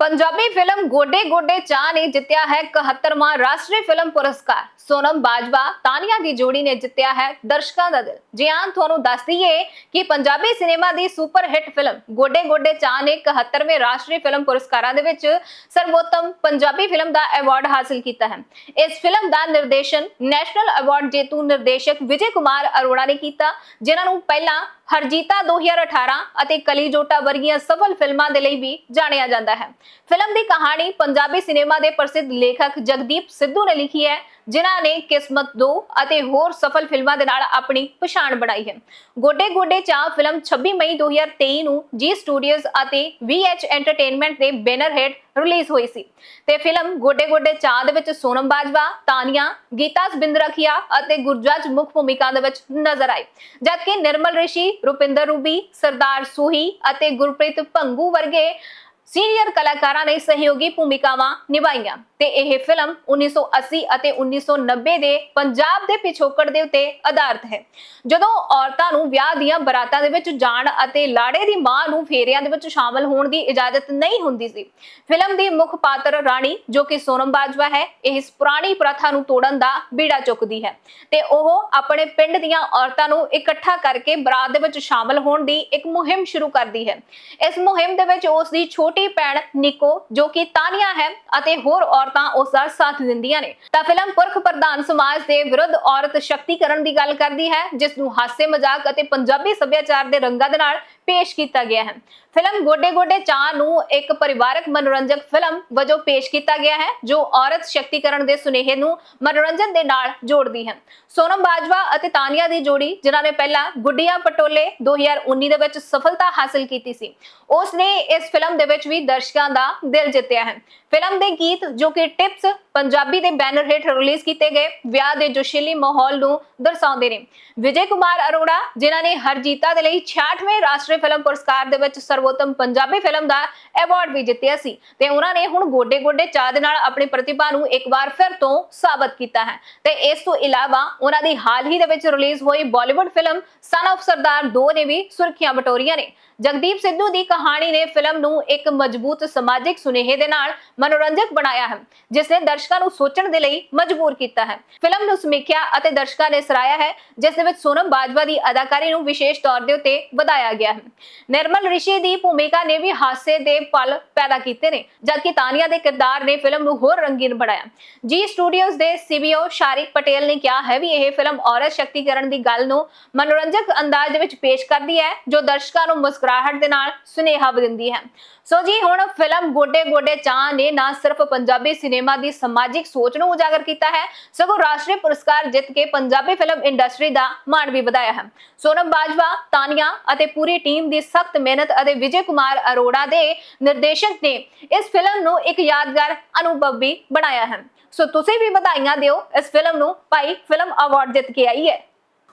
Punjabi film ਗੋਡੇ ਗੋਡੇ ਚਾਹ ਨੇ ਜਿੱਤਿਆ ਹੈ 71ਵਾਂ ਰਾਸ਼ਟਰੀ ਫਿਲਮ ਪੁਰਸਕਾਰ। ਸੋਨਮ ਬਾਜਵਾ ਤਾਨੀਆ ਦੀ ਜੋੜੀ ਨੇ ਜਿੱਤਿਆ ਹੈ ਦਰਸ਼ਕਾਂ ਦਾ ਦਿਲ। ਜੀ ਹਾਂ, ਤੁਹਾਨੂੰ ਦੱਸ ਦਈਏ ਕਿ ਪੰਜਾਬੀ ਸਿਨੇਮਾ ਦੀ super hit film Godday Godday Chaa ਨੇ 71ਵੇਂ ਰਾਸ਼ਟਰੀ ਫਿਲਮ ਪੁਰਸਕਾਰਾਂ ਦੇ ਵਿੱਚ ਸਰਵੋਤਮ ਪੰਜਾਬੀ ਫਿਲਮ ਦਾ ਅਵਾਰਡ ਹਾਸਲ ਕੀਤਾ ਹੈ। ਇਸ ਫਿਲਮ ਦਾ ਨਿਰਦੇਸ਼ਨ ਨੈਸ਼ਨਲ ਅਵਾਰਡ ਜੇਤੂ ਨਿਰਦੇਸ਼ਕ ਵਿਜੇ ਕੁਮਾਰ ਅਰੋੜਾ ਨੇ ਕੀਤਾ, ਜਿਨ੍ਹਾਂ ਨੂੰ ਪਹਿਲਾਂ ਹਰਜੀਤਾ 2018 ਅਤੇ ਕਲੀ ਜੋਟਾ ਵਰਗੀਆਂ ਸਫਲ ਫਿਲਮਾਂ ਦੇ ਲਈ ਵੀ ਜਾਣਿਆ ਜਾਂਦਾ ਹੈ। ਫਿਲਮ ਦੀ ਕਹਾਣੀ ਪੰਜਾਬੀ ਸਿਨੇਮਾ ਦੇ ਪ੍ਰਸਿੱਧ ਲੇਖਕ ਜਗਦੀਪ ਸਿੱਧੂ ਨੇ ਲਿਖੀ ਹੈ, ਜਿਨ੍ਹਾਂ ਨੇ ਕਿਸਮਤ 2 ਅਤੇ ਹੋਰ ਸਫਲ ਫਿਲਮਾਂ ਦੇ ਨਾਲ ਆਪਣੀ ਪਛਾਣ ਬਣਾਈ ਹੈ। ਗੋਡੇ ਗੋਡੇ ਚਾਹ ਫਿਲਮ 26 ਮਈ 2023 ਨੂੰ ਜੀ ਸਟੂਡੀਓਜ਼ ਅਤੇ VH ਐਂਟਰਟੇਨਮੈਂਟ ਦੇ ਬੈਨਰ ਹੇਠ ਰਿਲੀਜ਼ ਹੋਈ ਸੀ। ਤੇ ਫਿਲਮ ਗੋਡੇ ਗੋਡੇ ਚਾਹ ਦੇ ਵਿੱਚ ਸੋਨਮ ਬਾਜਵਾ, ਤਾਨੀਆ, ਗੀਤਾ ਬਿੰਦਰਖੀਆ ਅਤੇ ਗੁਰਜਾਜ ਮੁੱਖ ਭੂਮਿਕਾ ਦੇ ਵਿੱਚ ਨਜ਼ਰ ਆਏ ਜਦਕਿ ਨਿਰਮਲ ਰਿਸ਼ੀ ਰੁਪਿੰਦਰ ਰੂਬੀ ਸਰਦਾਰ ਸੂਹੀ ਅਤੇ ਗੁਰਪ੍ਰੀਤ ਭੰਗੂ ਵਰਗੇ ਸੀਨੀਅਰ ਕਲਾਕਾਰਾਂ ਨੇ ਸਹਿਯੋਗੀ ਭੂਮਿਕਾਵਾਂ ਨਿਭਾਈਆਂ। ਤੇ ਇਹ ਫਿਲਮ 1980 ਅਤੇ 1990 ਦੇ ਪੰਜਾਬ ਦੇ ਪਿਛੋਕੜ ਦੇ ਉੱਤੇ ਆਧਾਰਿਤ ਹੈ। ਜਦੋਂ ਔਰਤਾਂ ਨੂੰ ਵਿਆਹ ਦੀਆਂ ਬਰਾਤਾਂ ਦੇ ਵਿੱਚ ਜਾਣ ਅਤੇ ਲਾੜੇ ਦੀ ਮਾਂ ਨੂੰ ਫੇਰਿਆਂ ਦੇ ਵਿੱਚ ਸ਼ਾਮਲ ਹੋਣ ਦੀ ਇਜਾਜ਼ਤ ਨਹੀਂ ਹੁੰਦੀ ਸੀ ਫਿਲਮ ਦੀ ਮੁੱਖ ਪਾਤਰ ਰਾਣੀ ਜੋ ਕਿ ਸੋਨਮ ਬਾਜਵਾ ਹੈ ਇਸ ਪੁਰਾਣੀ ਪ੍ਰਥਾ ਨੂੰ ਤੋੜਨ ਦਾ ਬੀੜਾ ਚੁੱਕਦੀ ਹੈ ਤੇ ਉਹ ਆਪਣੇ ਪਿੰਡ ਦੀਆਂ ਔਰਤਾਂ ਨੂੰ ਇਕੱਠਾ ਕਰਕੇ ਬਰਾਤ ਦੇ ਵਿੱਚ ਸ਼ਾਮਲ ਹੋਣ ਦੀ ਇੱਕ ਮੁਹਿੰਮ ਸ਼ੁਰੂ ਕਰਦੀ ਹੈ। ਇਸ ਮੁਹਿੰਮ ਦੇ ਵਿੱਚ ਉਸ ਦੀ ਛੋਟੀ ਭੈਣ ਨਿਕੋ ਜੋ ਕਿ ਤਾਨੀਆ ਹੈ ਅਤੇ ਹੋਰ ਔਰਤਾਂ ਉਸ ਦਾ ਸਾਥ ਦਿੰਦੀਆਂ ਨੇ। ਤਾਂ ਫਿਲਮ ਪੁਰਖ ਪ੍ਰਧਾਨ ਸਮਾਜ ਦੇ ਵਿਰੁੱਧ ਔਰਤ ਸ਼ਕਤੀਕਰਨ ਦੀ ਗੱਲ ਕਰਦੀ ਹੈ, ਜਿਸ ਨੂੰ ਹਾਸੇ ਮਜ਼ਾਕ ਅਤੇ ਪੰਜਾਬੀ ਸੱਭਿਆਚਾਰ ਦੇ ਰੰਗਾਂ ਦੇ ਨਾਲ ਪੇਸ਼ ਕੀਤਾ ਗਿਆ ਹੈ। ਫਿਲਮ ਗੋਡੇ ਗੋਡੇ ਚਾਹ ਨੂੰ ਇੱਕ ਪਰਿਵਾਰਕ ਮਨੋਰੰਜਕ ਫਿਲਮ ਵਜੋਂ ਪੇਸ਼ ਕੀਤਾ ਗਿਆ ਹੈ, ਜੋ ਔਰਤ ਸ਼ਕਤੀਕਰਨ ਦੇ ਸੁਨੇਹੇ ਨੂੰ ਮਨੋਰੰਜਨ ਦੇ ਨਾਲ ਜੋੜਦੀ ਹੈ। ਸੋਨਮ ਬਾਜਵਾ ਅਤੇ ਤਾਨੀਆ ਦੀ ਜੋੜੀ, ਜਿਨ੍ਹਾਂ ਨੇ ਪਹਿਲਾਂ ਗੁੱਡੀਆਂ ਪਟੋਲੇ 2019 ਦੇ ਵਿੱਚ ਸਫਲਤਾ ਹਾਸਲ ਕੀਤੀ ਸੀ। ਉਸ ਨੇ ਇਸ ਫਿਲਮ ਦੇ ਵਿੱਚ ਵੀ ਦਰਸ਼ਕਾਂ ਦਾ ਦਿਲ ਜਿੱਤਿਆ ਹੈ। ਫਿਲਮ ਦੇ ਗੀਤ ਜੋ ਕਿ ਟਿਪਸ ਪੰਜਾਬੀ ਦੇ ਬੈਨਰ ਹੇਠ ਰਿਲੀਜ਼ ਕੀਤੇ ਗਏ, ਵਿਆਹ ਦੇ ਜੋਸ਼ੀਲੀ ਮਾਹੌਲ ਨੂੰ ਦਰਸਾਉਂਦੇ ਨੇ। ਵਿਜੇ ਕੁਮਾਰ ਅਰੋੜਾ, ਜਿਨ੍ਹਾਂ ਨੇ ਹਰਜੀਤਾ ਦੇ ਲਈ 66ਵੇਂ ਰਾਸ਼ਟਰੀ ਫਿਲਮ ਪੁਰਸਕਾਰ ਦੇ ਵਿੱਚ ਸਰਵੋਤਮ ਪੰਜਾਬੀ ਫਿਲਮ ਦਾ ਐਵਾਰਡ ਵੀ ਜਿੱਤਿਆ ਸੀ ਤੇ ਉਹਨਾਂ ਨੇ ਹੁਣ ਗੋਡੇ ਗੋਡੇ ਚਾਹ ਦੇ ਨਾਲ ਆਪਣੀ ਪ੍ਰਤਿਭਾ ਨੂੰ ਇੱਕ ਵਾਰ ਫਿਰ ਤੋਂ ਸਾਬਤ ਕੀਤਾ ਹੈ। ਤੇ ਇਸ ਤੋਂ ਇਲਾਵਾ ਉਹਨਾਂ ਦੀ ਹਾਲ ਹੀ ਦੇ ਵਿੱਚ ਰਿਲੀਜ਼ ਹੋਈ Bollywood film son of Sardar 2 ਨੇ ਵੀ ਸੁਰਖੀਆਂ ਬਟੋਰੀਆਂ ਨੇ। ਜਗਦੀਪ ਸਿੱਧੂ ਦੀ ਕਹਾਣੀ ਨੇ ਫਿਲਮ ਨੂੰ ਇੱਕ ਮਜ਼ਬੂਤ ਸਮਾਜਿਕ ਸੁਨੇਹੇ ਦੇ ਨਾਲ ਮਨੋਰੰਜਕ ਬਣਾਇਆ ਹੈ, ਜਿਸ ਨੇ ਦਰਸ਼ਕਾਂ ਨੂੰ ਸੋਚਣ ਦੇ ਲਈ ਮਜਬੂਰ ਕੀਤਾ ਹੈ। ਫਿਲਮ ਨੂੰ ਸਮੀਖਿਆ ਅਤੇ ਦਰਸ਼ਕਾਂ ਨੇ ਸਰਾਇਆ ਹੈ, ਜਿਸ ਦੇ ਵਿੱਚ ਸੋਨਮ ਬਾਜਵਾ ਦੀ ਅਦਾਕਾਰੀ ਨੂੰ ਵਿਸ਼ੇਸ਼ ਤੌਰ ਦੇ ਉੱਤੇ ਵਧਾਇਆ ਗਿਆ ਹੈ। ਨਿਰਮਲ ਰਿਸ਼ੀ ਦੀ ਭੂਮਿਕਾ ਨੇ ਵੀ ਹਾਸੇ ਦੇ ਪਲ ਪੈਦਾ ਕੀਤੇ ਨੇ, ਜਦਕਿ ਤਾਨੀਆ ਦੇ ਕਿਰਦਾਰ ਨੇ ਫਿਲਮ ਨੂੰ ਹੋਰ ਰੰਗੀਨ ਬਣਾਇਆ। ਜੀ ਸਟੂਡੀਓਜ਼ ਦੇ ਸੀਬੀਓ ਸ਼ਾਰਿਕ ਪਟੇਲ ਨੇ ਕਿਹਾ ਹੈ ਵੀ ਇਹ ਫਿਲਮ ਔਰਤ ਸ਼ਕਤੀਕਰਨ ਦੀ ਗੱਲ ਨੂੰ ਮਨੋਰੰਜਕ ਅੰਦਾਜ਼ ਵਿੱਚ ਪੇਸ਼ ਕਰਦੀ ਹੈ, ਜੋ ਦਰਸ਼ਕਾਂ ਨੂੰ ਮੁਸਕਰਾਹਟ ਦੇ ਨਾਲ ਸੁਨੇਹਾ ਦਿੰਦੀ ਹੈ। ਸੋ ਜੀ, ਹੁਣ ਫਿਲਮ ਗੋਡੇ ਗੋਡੇ ਚਾਹ ਨੇ ਨਾ ਸਿਰਫ ਪੰਜਾਬੀ ਸਿਨੇਮਾ ਦੀ ਸਮਾਜਿਕ ਸੋਚ ਨੂੰ ਉਜਾਗਰ ਕੀਤਾ ਹੈ, ਸਗੋਂ ਰਾਸ਼ਟਰੀ ਪੁਰਸਕਾਰ ਜਿੱਤ ਕੇ ਪੰਜਾਬੀ ਫਿਲਮ ਇੰਡਸਟਰੀ ਦਾ ਮਾਣ ਵੀ ਵਧਾਇਆ ਹੈ। ਸੋਨਮ ਬਾਜਵਾ, ਤਾਨੀਆ ਅਤੇ ਪੂਰੀ ਟੀਮ ਦੀ ਸਖਤ ਮਿਹਨਤ ਅਤੇ ਵਿਜੇ ਕੁਮਾਰ ਅਰੋੜਾ ਦੇ ਨਿਰਦੇਸ਼ਕ ਨੇ ਇਸ ਫਿਲਮ ਨੂੰ ਇੱਕ ਯਾਦਗਾਰ ਅਨੁਭਵ ਵੀ ਬਣਾਇਆ ਹੈ। ਸੋ ਤੁਸੀਂ ਵੀ ਵਧਾਈਆਂ ਦਿਓ ਇਸ ਫਿਲਮ ਨੂੰ। ਭਾਈ, ਫਿਲਮ ਅਵਾਰਡ ਜਿੱਤ ਕੇ ਆਈ ਹੈ।